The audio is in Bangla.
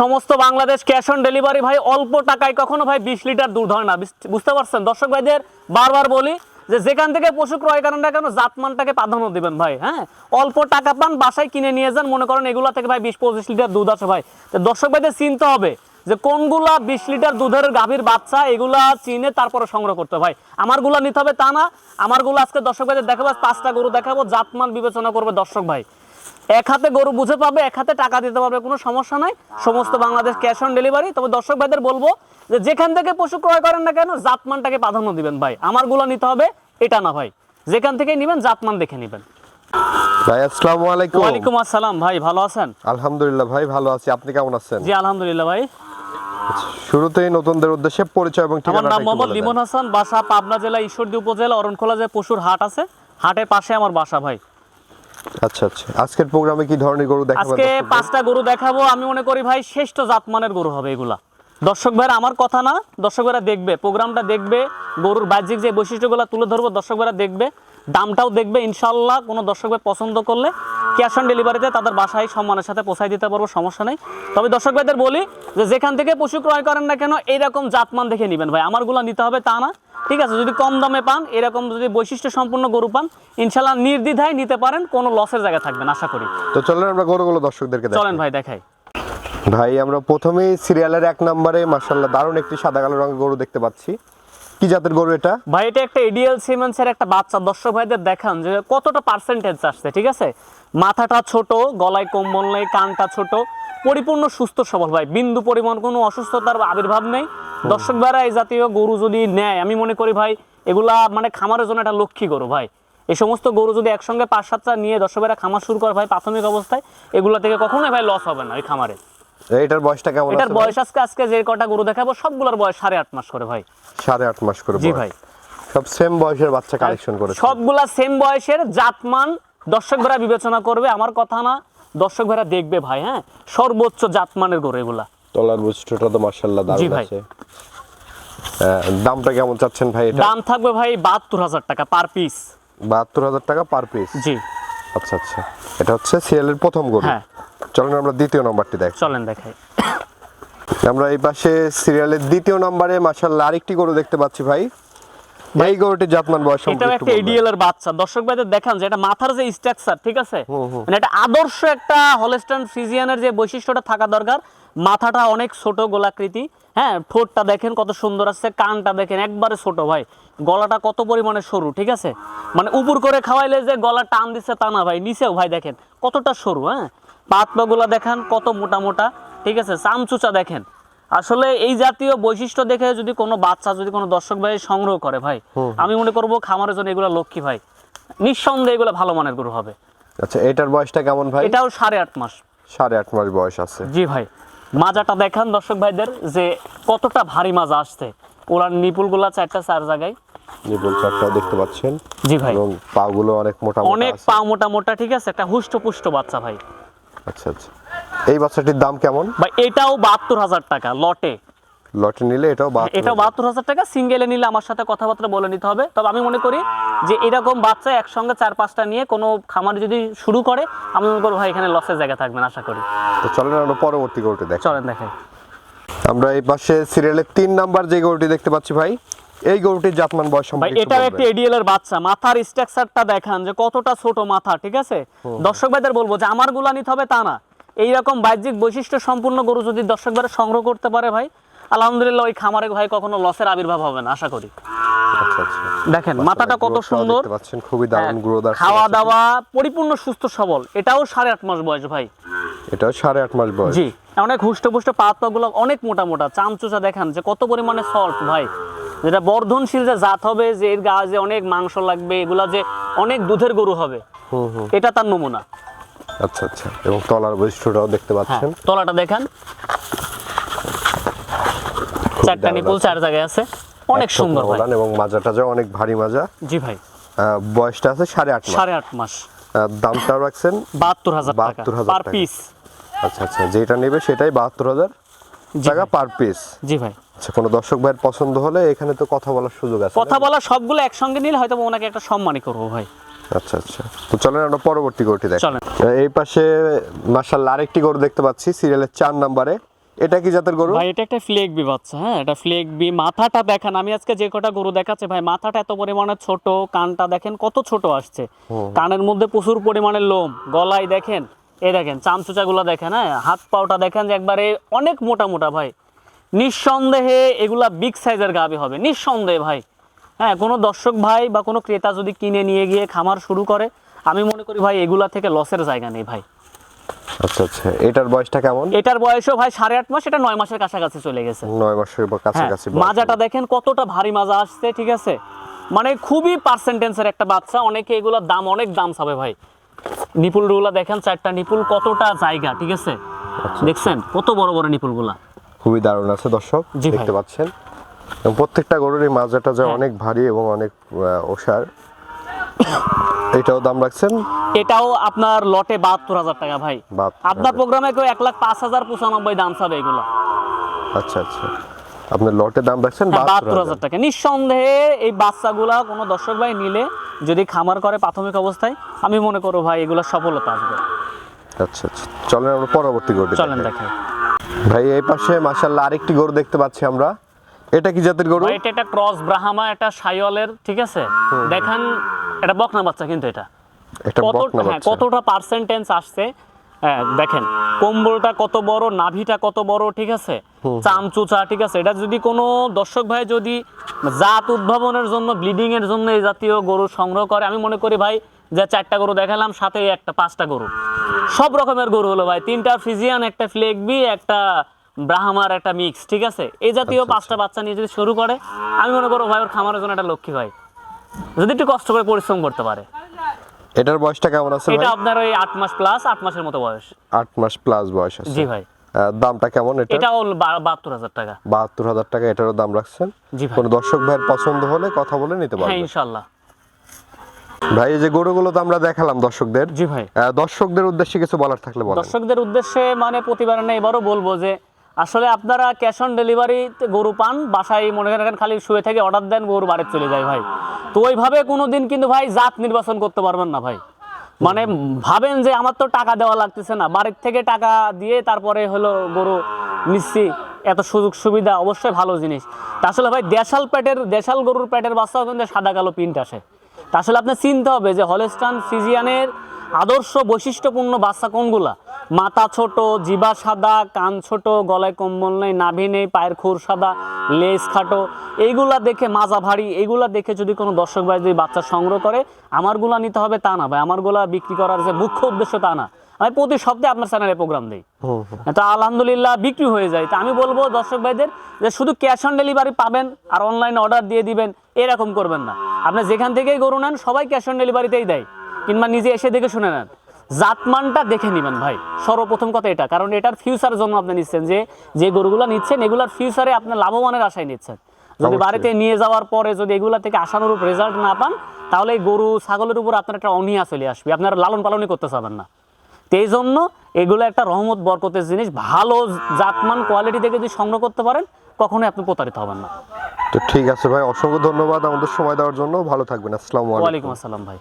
সমস্ত বাংলাদেশ ক্যাশ অন ডেলিভারি ভাই, অল্প টাকায় কখনো ভাই বিশ লিটার দুধ হয় না। বুঝতে পারছেন? দর্শক ভাইদের বারবার বলি যে যেখান থেকে পশু ক্রয় করেন না কেন, জাতমানটাকে প্রাধান্য দিবেন ভাই হ্যাঁ? অল্প টাকা পান, বাসায় কিনে নিয়ে যান, মনে করেন এগুলা থেকে ভাই বিশ, পঁচিশ লিটার দুধ আছে ভাই। তো দর্শক ভাইদের চিনতে হবে যে কোনগুলা বিশ লিটার দুধের গাভীর বাচ্চা এগুলা চিনে তারপরে সংগ্রহ করতে ভাই আমারগুলা নিতে হবে তা না, আমারগুলো আজকে দর্শক ভাইদের দেখাবো পাঁচটা গরু দেখাবো, জাতমান বিবেচনা করবে দর্শক ভাই। এক হাতে গরু বুঝে পাবে এক হাতে টাকা দিতে পারবে কোনো সমস্যা নাই। সমস্ত বাংলাদেশ ক্যাশ অন ডেলিভারি তবে দর্শক ভাইদের বলব যে যেখান থেকে পশু ক্রয় করেন না কেন জাতমানটাকে প্রাধান্য দিবেন ভাই। আমারগুলো নিতে হবে এটা না ভাই। যেখান থেকে নেবেন জাতমান দেখে নেবেন। ভাই আসসালামু আলাইকুম। ওয়ালাইকুম আসসালাম। ভাই ভালো আছেন? আলহামদুলিল্লাহ ভাই ভালো আছি। আপনি কেমন আছেন? জি আলহামদুলিল্লাহ ভাই। শুরুতেই নতুনদের উদ্দেশ্যে পরিচয় এবং ঠিকানা আমার নাম মোহাম্মদ লিমন হাসান বাসা পাবনা জেলা ঈশ্বরদী উপজেলা অরণখোলা যে পশুর হাট আছে। হাটের পাশে আমার বাসা ভাই। আচ্ছা আচ্ছা। আজকের প্রোগ্রামে কি ধরনের গরু দেখাবো? আজকে পাঁচটা গরু দেখাবো। আমি মনে করি ভাই শ্রেষ্ঠ জাতমানের গরু হবে এগুলা। দর্শক ভাইরা আমার কথা না দর্শক ভাইরা দেখবে প্রোগ্রামটা দেখবে গরুর বাহ্যিক যে বৈশিষ্ট্যগুলো তুলে ধরবো দর্শক ভাইরা দেখবে দামটাও দেখবে ইনশাল্লাহ কোনো দর্শক ভাই পছন্দ করলে ক্যাশ অন ডেলিভারিতে তাদের বাসায় সম্মানের সাথে পৌঁছাই দিতে পারব সমস্যা নেই। তবে দর্শক ভাইদের বলি যে যেখান থেকে পশু ক্রয় করেন না কেন এইরকম জাতমান দেখে নেবেন ভাই। আমারগুলো নিতে হবে তা না ঠিক আছে? যদি কম দামে পান এরকম যদি বৈশিষ্ট্য সম্পূর্ণ গরু পান ইনশাল্লাহ নির্দ্বিধায় নিতে পারেন কোনো লসের জায়গা থাকবেন আশা করি। তো চলেন আমরা গরুগুলো দর্শকদেরকে চলেন ভাই দেখাই। ভাই আমরা প্রথমেই সিরিয়ালের এক নম্বরে মাশাআল্লাহ দারুণ একটি সাদা কালো রঙের গরু দেখতে পাচ্ছি। কি জাতের গরু এটা? ভাই এটা একটা এডিএল সিমেন্সের একটা বাচ্চা। দর্শক ভাইদের দেখান যে কতটা পার্সেন্টেজ আসছে ঠিক আছে? মাথাটা ছোট গলায় কম্বল নেই কানটা ছোট পরিপূর্ণ সুস্থ সবল ভাই। বিন্দু পরিমাণ কোনো অসুস্থতার আবির্ভাব নেই। দর্শক ভাইরা এই জাতীয় গরু যদি নেয় আমি মনে করি ভাই এগুলা মানে খামারের জন্য একটা লক্ষ্মী গরু ভাই। এই সমস্ত গরু যদি একসঙ্গে পাঁচ সাতটা নিয়ে দর্শক ভাইরা খামার শুরু করে ভাই প্রাথমিক অবস্থায় এগুলা থেকে কখনোই ভাই লস হবে না ওই খামারে। এটার বয়সটা কেমন এটার? বয়স আজকে আজকে যে কটা গরু দেখাবো সবগুলোর বয়স সাড়ে আট মাস করে ভাই। সাড়ে আট মাস করে জি ভাই। সব সেম বয়সের বাচ্চা কালেকশন করেছে। সবগুলা সেম বয়সের জাতমান দর্শক ভাইরা বিবেচনা করবে আমার কথা না। দর্শক ভাইরা দেখবে ভাই হ্যাঁ? সর্বোচ্চ জাতমানের গরু এগুলা। তলার বৈশিষ্ট্যটা তো মাশাআল্লাহ দারুণ আছে। দামটা কেমন চাচ্ছেন ভাই এটা? দাম থাকবে ভাই বাহাত্তর হাজার টাকা পার পিস বাহাত্তর হাজার টাকা পার পিস জি। আচ্ছা আচ্ছা। এটা হচ্ছে সিরিয়ালের প্রথম গরু। হ্যাঁ। চলুন আমরা দ্বিতীয় নম্বরটি দেখ চলেন দেখাই। আমরা এই পাশে সিরিয়ালের দ্বিতীয় নম্বরে মাশাআল্লাহ আরেকটি গরু দেখতে পাচ্ছি ভাই। এই গরুটির জাতমান বয়স একটু একটা এডিএল এর বাচ্চা। দর্শক ভাইদের দেখান যে এটা মাথার যে স্ট্রাকচার ঠিক আছে? মানে এটা আদর্শ একটা হলস্টাইন ফ্রিজিয়ানের যে বৈশিষ্ট্যটা থাকা দরকার। মাথাটা অনেক ছোট গোলাকৃতি। হ্যাঁ ঠোঁটটা দেখেন কত সুন্দর আছে কানটা দেখেন একবারে ছোট ভাই। গলাটা কত পরিমাণে সরু ঠিক আছে? মানে উপর করে খাওয়াইলে যে গলা টান দিচ্ছে তা না ভাই নিচেও ভাই দেখেন কতটা সরু হ্যাঁ? পাত পাগুলা দেখেন কত মোটা মোটা ঠিক আছে? চামচুচা দেখেন। আসলে এই জাতীয় বৈশিষ্ট্য দেখে যদি কোনো বাচ্চা যদি কোনো দর্শক ভাই সংগ্রহ করে ভাই আমি মনে করব খামারের জন্য এগুলো লক্ষ্মী ভাই। নিঃসন্দেহে এগুলো ভালো মানের গরু হবে। আচ্ছা এটার বয়সটা কেমন ভাই? এটাও সাড়ে আট মাস। সাড়ে আট মাস বয়স আছে। জি ভাই মাজাটা দেখান দর্শক ভাইদের যে কতটা ভারী মাজা আসছে। ওনার নিপুলগুলা চারটা চার জায়গায়। নিপুল চারটাও দেখতে পাচ্ছেন। জি ভাই। এবং পাগুলো অনেক মোটা অনেক পা মোটা মোটা ঠিক আছে? একটা হুষ্ট পুষ্ট বাচ্চা ভাই। আচ্ছা আচ্ছা। এই বাচ্চাটির দাম কেমন? ভাই এটাও বাহাত্তর হাজার টাকা লটে। লটে নিলে এটাও এটাও। বাহাত্তর হাজার টাকা সিঙ্গেলে নিলে আমার সাথে কথাবার্তা বলে নিতে হবে। তবে আমি মনে করি যে এরকম বাচ্চা একসঙ্গে চার পাঁচটা নিয়ে কোনো খামার যদি শুরু করে আমি মনে করব ভাই এখানে লসের জায়গা থাকবেন আশা করি। তো চলেন আমরা পরবর্তী গরুটি দেখ। চলেন দেখাই আমরা এই পাশে সিরিয়ালের তিন নাম্বার যে গরুটি দেখতে পাচ্ছি ভাই এই গরুটির জাতমান বয়স সম্পর্কে একটু এটাও বলবেন। এডিএল এর বাচ্চা মাথার স্ট্রাকচারটা দেখান যে কতটা ছোট মাথা ঠিক আছে? দর্শক ভাইদের বলব যে আমারগুলা নিতে হবে তা না। এইরকম বাহ্যিক বৈশিষ্ট্য সম্পূর্ণ গরু যদি দর্শক ভাইরা সংগ্রহ করতে পারে ভাই আলহামদুলিল্লাহ ওই খামারে ভাই কখনো লসের আবির্ভাব হবে না আশা করি। আচ্ছা আচ্ছা। দেখেন মাথাটা কত সুন্দর। পাচ্ছেন খুবই দারুণ হ্যাঁ, গ্রোথ খাওয়া দাওয়া পরিপূর্ণ সুস্থ সবল। এটাও সাড়ে আট মাস বয়স ভাই। এটাও সাড়ে আট মাস বয়স। জি অনেক হুষ্ট পুষ্ট হুষ্টপুষ্ট পাতগুলো অনেক মোটা মোটা চামচুচা দেখেন যে কত পরিমাণে সল্ট ভাই। যেটা বর্ধনশীল যে জাত হবে যে এর গা যে অনেক মাংস লাগবে এগুলা যে অনেক দুধের গরু হবে এটা তার নমুনা। আচ্ছা আচ্ছা। এবং তলার বৈশিষ্ট্যটাও দেখতে হ্যাঁ পাচ্ছেন। তলাটা দেখেন। চারটা নিপুল চার জায়গায় আছে। অনেক সুন্দর এবং মাজাটা যে অনেক ভারী মাজা। জি ভাই। বয়সটা আছে সাড়ে আট সাড়ে আট মাস। দামটাও রাখছেন বাহাত্তর হাজার টাকা। 72,000 পার টাকা। পিস। আচ্ছা আচ্ছা। যেটা নেবে সেটাই বাহাত্তর হাজার। টাকা পার পিস জি ভাই। আচ্ছা কোনো দর্শক ভাইয়ের পছন্দ হলে এখানে তো কথা বলার সুযোগ আছে কথা বলা সবগুলো একসঙ্গে নিলে হয়তো ওনাকে একটা সম্মানই করব ভাই। আচ্ছা আচ্ছা। তো চলেন আমরা পরবর্তী গরুটি দেখ। এই পাশে মার্শাল্লাহ আরেকটি গরু দেখতে পাচ্ছি সিরিয়ালের চার নাম্বারে। এটা কি জাতের গরু? ভাই এটা একটা ফ্লেক বি বাচ্চা হ্যাঁ? এটা ফ্লেক বি মাথাটা দেখেন আমি আজকে যে কটা গরু দেখাচ্ছে ভাই মাথাটা এত পরিমাণে ছোট কানটা দেখেন কত ছোট আসছে। কানের মধ্যে প্রচুর পরিমাণে লোম গলায় দেখেন এই দেখেন চামচুচাগুলো দেখেন হ্যাঁ? হাত পাওটা দেখেন যে একবারে অনেক মোটা মোটা ভাই। নিঃসন্দেহে এগুলা বিগ সাইজের গাবি হবে নিঃসন্দেহে ভাই। হ্যাঁ কোনো দর্শক ভাই বা কোনো ক্রেতা যদি কিনে নিয়ে গিয়ে খামার শুরু করে আমি মনে করি ভাই এগুলা থেকে লসের জায়গা নেই ভাই। আচ্ছা আচ্ছা এটার বয়সটা কেমন? এটার বয়সও ভাই সাড়ে আট মাস এটা নয় মাসের কাছাকাছি চলে গেছে। নয় মাসের হ্যাঁ, কাছাকাছি মাজাটা দেখেন কতটা ভারী মাজা আসছে ঠিক আছে? মানে খুবই পার্সেন্টেন্সের একটা বাচ্চা অনেকে এগুলোর দাম অনেক দাম চাবে ভাই। নিপুলগুলা দেখেন চারটা নিপুল কতটা জায়গা ঠিক আছে? আচ্ছা। দেখছেন কত বড় বড় নিপুলগুলা। খুবই দারুণ আছে দর্শক দেখতে পাচ্ছেন। এবং প্রত্যেকটা গরুর এই মাজাটা যে হ্যাঁ। অনেক ভারী এবং অনেক ওষার। এটাও দাম রাখছেন? এটাও আপনার লটে বাহাত্তর হাজার টাকা ভাই। 72,000 আপনার প্রোগ্রামে কেউ এক লাখ পাঁচ হাজার পঁচানব্বই দাম চাবে এগুলো। আচ্ছা আচ্ছা। আপনার লটের দাম রাখছেন হ্যাঁ, বাহাত্তর হাজার। টাকা। নিঃসন্দেহে এই বাচ্চাগুলা কোনো দর্শক ভাই নিলে যদি খামার করে প্রাথমিক অবস্থায় আমি মনে করো ভাই এগুলো সফলতা আসবে। আচ্ছা আচ্ছা। চলেন আমরা পরবর্তী গরুটি চলেন দেখাই। ভাই এই পাশে মাশাআল্লাহ আরেকটি গরু দেখতে পাচ্ছি আমরা। এটা কি জাতের গরু? এটা একটা ক্রস ব্রাহ্মা একটা সাইওয়ালের ঠিক আছে? দেখেন এটা বকনা বাচ্চা কিন্তু এটা। এটা বকনা হ্যাঁ বাচ্চা। কতটা পার্সেন্টেজ আসছে? হ্যাঁ দেখেন কম্বলটা কত বড় নাভিটা কত বড় ঠিক আছে? চামচুচা ঠিক আছে? এটা যদি কোনো দর্শক ভাই যদি জাত উদ্ভাবনের জন্য ব্লিডিং এর জন্য এই জাতীয় গরু সংগ্রহ করে আমি মনে করি ভাই যে চারটা গরু দেখালাম সাথে একটা পাঁচটা গরু। সব রকমের গরু হলো ভাই তিনটা ফ্রিজিয়ান একটা ফ্লেগবি একটা ব্রাহ্মার একটা মিক্স ঠিক আছে? এই জাতীয় আচ্ছা, পাঁচটা বাচ্চা নিয়ে যদি শুরু করে আমি মনে করব ভাই ওর খামারের জন্য একটা লক্ষ্মী ভাই। যদি একটু কষ্ট করে পরিশ্রম করতে পারে। এটার বয়সটা কেমন আছে এটা ভাই? আপনার ওই আট মাস প্লাস আট মাসের মতো বয়স। আট মাস প্লাস বয়স আছে। জি ভাই। দামটা কেমন এটা? এটাও বাহাত্তর হাজার টাকা। বাহাত্তর হাজার টাকা এটারও দাম রাখছেন? জি ভাই। কোনো দর্শক ভাইয়ের পছন্দ হলে কথা বলে নিতে পারবেন হ্যাঁ পারবেন ইনশাল্লাহ ভাই এই যে গরুগুলো তো আমরা দেখালাম দর্শকদের। জি ভাই। দর্শকদের উদ্দেশ্যে কিছু বলার থাকলে বলেন। দর্শকদের উদ্দেশ্যে মানে প্রতিবার না এবারও বলব যে আসলে আপনারা ক্যাশ অন ডেলিভারি গরু পান বাসায় মনে করেন খালি শুয়ে থেকে অর্ডার দেন গরু বাড়িতে চলে যায় ভাই। তো ওইভাবে কোনো দিন কিন্তু ভাই জাত নির্বাচন করতে পারবেন না ভাই। মানে ভাবেন যে আমার তো টাকা দেওয়া লাগতেছে না, বাড়ির থেকে টাকা দিয়ে তারপরে হলো গরু নিচ্ছি, এত সুযোগ সুবিধা অবশ্যই ভালো জিনিস। তা আসলে ভাই দেশাল পেটের, দেশাল গরুর পেটের বাচ্চাও কিন্তু সাদা কালো প্রিন্ট আসে। তা আসলে আপনার চিনতে হবে যে হলেস্টান ফিজিয়ানের আদর্শ বৈশিষ্ট্যপূর্ণ বাচ্চা কোনগুলা? মাথা ছোট জিবা সাদা কান ছোট গলায় কম্বল নেই নাভি নেই পায়ের খুর সাদা লেজ খাটো। এইগুলা দেখে মাজা ভারী। এইগুলা দেখে যদি কোনো দর্শক ভাই যদি বাচ্চা সংগ্রহ করে আমারগুলা নিতে হবে তা না ভাই। আমারগুলা বিক্রি করার যে মুখ্য উদ্দেশ্য তা না। আমি প্রতি সপ্তাহে আপনার চ্যানেলে প্রোগ্রাম দিই। হুম। আলহামদুলিল্লাহ বিক্রি হয়ে যায়। তা আমি বলব দর্শক ভাইদের যে শুধু ক্যাশ অন ডেলিভারি পাবেন আর অনলাইনে অর্ডার দিয়ে দিবেন এরকম করবেন না। আপনি যেখান থেকেই গরু নেন সবাই ক্যাশ অন ডেলিভারিতেই দেয়। কিংবা নিজে এসে দেখে শুনে নেন। জাতমানটা দেখে নেবেন ভাই। সর্বপ্রথম কথা এটা কারণ এটার ফিউচারের জন্য আপনি নিচ্ছেন যে যে গরুগুলো নিচ্ছেন এগুলার ফিউচারে আপনি লাভবানের আশায় নিচ্ছেন। যদি বাড়িতে নিয়ে যাওয়ার পরে যদি এগুলা থেকে আশানুরূপ রেজাল্ট না পান তাহলে এই গরু ছাগলের উপর আপনার একটা অনীহা চলে আসবে। আপনারা লালন পালনই করতে চাবেন না। এই জন্য এগুলো একটা রহমত বরকতের জিনিস ভালো জাতমান কোয়ালিটি থেকে যদি সংগ্রহ করতে পারেন কখনোই আপনি প্রতারিত হবেন না। তো ঠিক আছে ভাই অসংখ্য ধন্যবাদ আমাদের সময় দেওয়ার জন্য। ভালো থাকবেন আসসালামু আলাইকুম। আসসালাম ভাই।